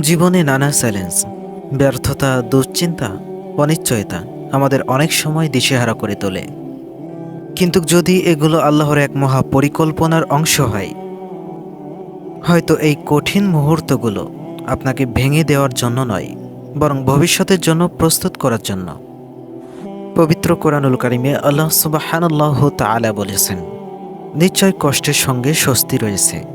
জীবনে নানা চ্যালেঞ্জ, ব্যর্থতা, দুশ্চিন্তা, অনিশ্চয়তা আমাদের অনেক সময় দিশেহারা করে তোলে। কিন্তু যদি এগুলো আল্লাহর এক মহা পরিকল্পনার অংশ হয়, হয়তো এই কঠিন মুহূর্তগুলো আপনাকে ভেঙে দেওয়ার জন্য নয়, বরং ভবিষ্যতের জন্য প্রস্তুত করার জন্য। পবিত্র কোরআনুল কারিমে আল্লাহ সুবাহানাল্লাহ তাআলা বলেছেন, নিশ্চয় কষ্টের সঙ্গে স্বস্তি রয়েছে।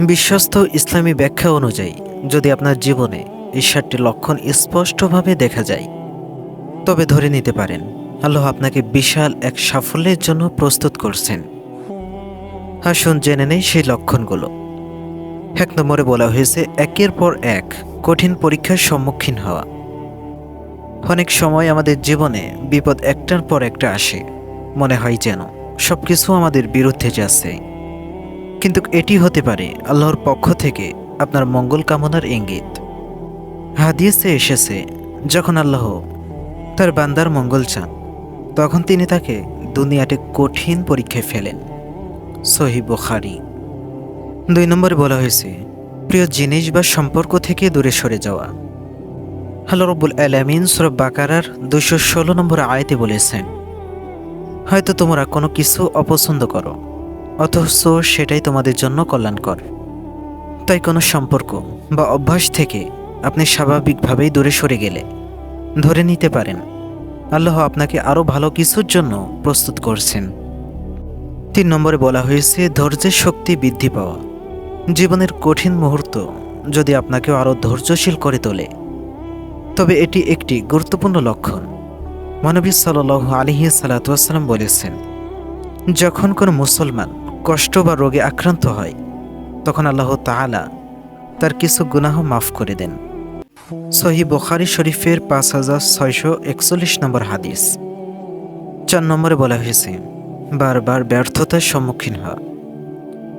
বিশ্বস্ত ইসলামী ব্যাখ্যা অনুযায়ী, যদি আপনার জীবনে এই সাতটি লক্ষণ স্পষ্টভাবে দেখা যায়, তবে ধরে নিতে পারেন, আল্লাহ আপনাকে বিশাল এক সাফল্যের জন্য প্রস্তুত করছেন। আসুন জেনে নেই সেই লক্ষণগুলো। এক নম্বরে বলা হয়েছে, একের পর এক কঠিন পরীক্ষার সম্মুখীন হওয়া। অনেক সময় আমাদের জীবনে বিপদ একটার পর একটা আসে, মনে হয় যেন সব কিছু আমাদের বিরুদ্ধে যাচ্ছে। কিন্তু এটি হতে পারে আল্লাহর পক্ষ থেকে আপনার মঙ্গল কামনার ইঙ্গিত। হাদিয়েসে এসেছে, যখন আল্লাহ তার বান্দার মঙ্গল চান, তখন তিনি তাকে দুনিয়াতে কঠিন পরীক্ষায় ফেলেন। সহি বুখারি। দুই নম্বরে বলা হয়েছে, প্রিয় জিনিস বা সম্পর্ক থেকে দূরে সরে যাওয়া। আল্লাহ রব্বুল আলামিন সুরব বাকারার দুশো ষোলো নম্বর আয়তে বলেছেন, হয়তো তোমরা কোনো কিছু অপছন্দ করো অথচ সেটাই তোমাদের জন্য কল্যাণকর। তাই কোনো সম্পর্ক বা অভ্যাস থেকে আপনি স্বাভাবিকভাবেই দূরে সরে গেলে, ধরে নিতে পারেন, আল্লাহ আপনাকে আরও ভালো কিছুর জন্য প্রস্তুত করছেন। তিন নম্বরে বলা হয়েছে, ধৈর্যের শক্তি বৃদ্ধি পাওয়া। জীবনের কঠিন মুহূর্ত যদি আপনাকে আরও ধৈর্যশীল করে তোলে, তবে এটি একটি গুরুত্বপূর্ণ লক্ষণ। মানবী সাল আলিহি সালাতাম বলেছেন, যখন কোনো মুসলমান কষ্ট বা রোগে আক্রান্ত হয়, তখন আল্লাহ তাআলা তার কিছু গুনাহ মাফ করে দেন। সহি বখারি শরীফের পাঁচ হাজার ছয়শো একচল্লিশ নম্বর হাদিস। চার নম্বরে বলা হয়েছে, বারবার ব্যর্থতার সম্মুখীন হওয়া।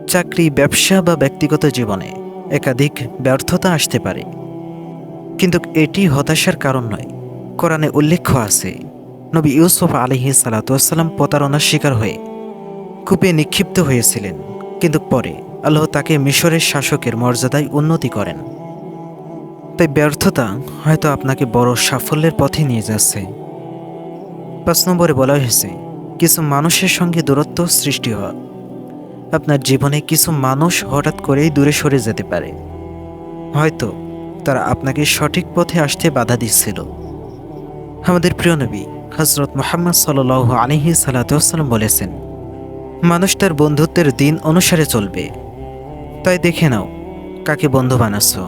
চাকরি, ব্যবসা বা ব্যক্তিগত জীবনে একাধিক ব্যর্থতা আসতে পারে। কিন্তু এটি হতাশার কারণ নয়। কোরআনে উল্লেখ্য আছে, নবী ইউসুফ আলিহি সালাতাম প্রতারণার শিকার হয়ে কূপে নিক্ষিপ্ত হয়েছিলেন, কিন্তু পরে আল্লাহ তাকে মিশরের শাসকের মর্যাদায় উন্নতি করেন। তাই ব্যর্থতা হয়তো আপনাকে বড় সাফল্যের পথে নিয়ে যাচ্ছে। পাঁচ নম্বরে বলা হয়েছে, কিছু মানুষের সঙ্গে দূরত্ব সৃষ্টি হওয়া। আপনার জীবনে কিছু মানুষ হঠাৎ করেই দূরে সরে যেতে পারে। হয়তো তারা আপনাকে সঠিক পথে আসতে বাধা দিচ্ছিল। আমাদের প্রিয় নবী হজরত মোহাম্মদ সাল আলিহি সালাতাম বলেছেন মানুষ তার বন্ধুত্বের দিন অনুসারে চলবে। তাই দেখে নাও, কাকে বন্ধু বানাচ্ছ।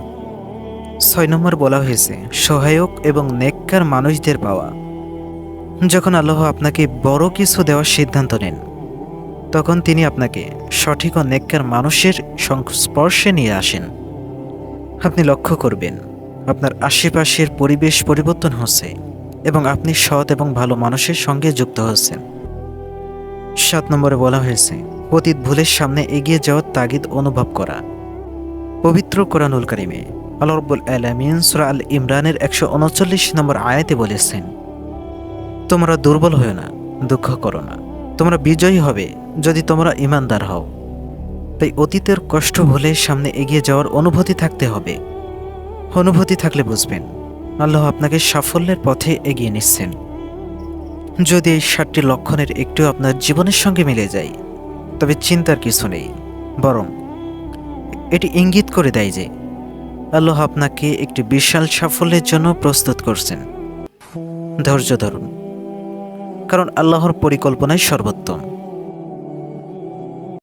ছয় নম্বর বলা হয়েছে, সহায়ক এবং নেককার মানুষদের পাওয়া। যখন আল্লাহ আপনাকে বড় কিছু দেওয়ার সিদ্ধান্ত নেন, তখন তিনি আপনাকে সঠিক ও নেককার মানুষের সংস্পর্শে নিয়ে আসেন। আপনি লক্ষ্য করবেন, আপনার আশেপাশের পরিবেশ পরিবর্তন হচ্ছে এবং আপনি সৎ এবং ভালো মানুষের সঙ্গে যুক্ত হচ্ছেন। সাত নম্বরে বলা হয়েছে, অতীত ভুলের সামনে এগিয়ে যাওয়ার তাগিদ অনুভব করা। পবিত্র কোরআনুল কারিমে আল্লাহ রব্বুল আলামিন সুরা আল ইমরানের একশো উনচল্লিশ নম্বর আয়াতে বলেছেন, তোমরা দুর্বল হও না, দুঃখ করো না। তোমরা বিজয়ী হবে যদি তোমরা ইমানদার হও। তাই অতীতের কষ্ট ভুলে সামনে এগিয়ে যাওয়ার অনুভূতি থাকতে হবে। অনুভূতি থাকলে বুঝবেন, আল্লাহ আপনাকে সাফল্যের পথে এগিয়ে নিচ্ছেন। যদি এই সাতটি লক্ষণের একটু আপনার জীবনের সঙ্গে মিলে যায়, তবে চিন্তার কিছু নেই, বরং এটি ইঙ্গিত করে দেয় যে আল্লাহ আপনাকে একটি বিশাল সাফল্যের জন্য প্রস্তুত করছেন। ধৈর্য ধরুন, কারণ আল্লাহর পরিকল্পনাই সর্বোত্তম।